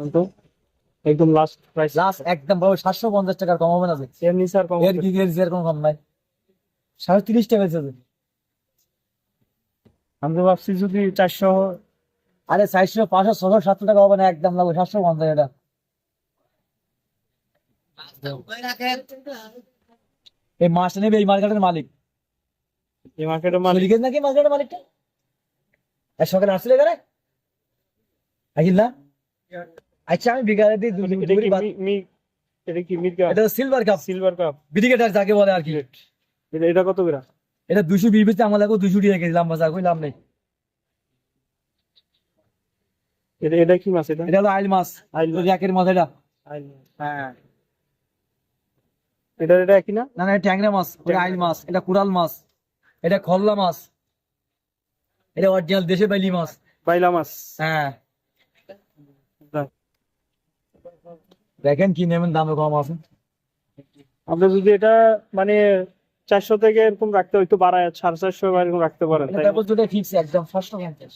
কিন্তু একদম last price last একদম বড় সাতশো পঞ্চাশ টাকার কম হবে না এর নিচে আর কম এর কি এর এর কোনো কম নাই। সাড়ে তিরিশ টাকা যে। আমি তো ভাবছি যদি চারশো আরে চারশো পাঁচশো ছশো সাতশো টাকা হবে না একদম লাগবে সাতশো পঞ্চাশ এটা। এই মাছটা নেবে এই মার্কেটের মালিক। এই মার্কেটের মালিক। নাকি মার্কেটের মালিকটা? এক সকালে আসছিল এখানে? আহিল না? আচ্ছা আমি বিকালে দিই দু- এটা কি কি মিড কাপ এটা সিলভার কাপ সিলভার কাপ বিডিকেটার যাকে বলে আর কি। এটা এটা কত গ্রাম এটা দুশো বিশ আমার লাগবে দুশো টাকা কেজি লাম বাজার কই লাভ নেই। এটা এটা কি মাছ এটা? এটা হলো আইল মাছ। আইল মাছ। র্যাকের মাছ এটা। আইল হ্যাঁ। এটা এটা একই না? না না ট্যাংরা মাছ ওটা আইল মাছ। এটা কুড়াল মাছ এটা খল্লা মাছ এটা অরিজিনাল দেশে বাইলি মাছ। পাইলা মাছ। হ্যাঁ। দেখেন কি নেবেন দামে কম আছে। আপনার যদি এটা মানে চারশো থেকে এরকম রাখতে একটু বাড়ায় সাড়ে চারশো এরকম রাখতে পারেন এটা ফিক্স একদম পঞ্চাশ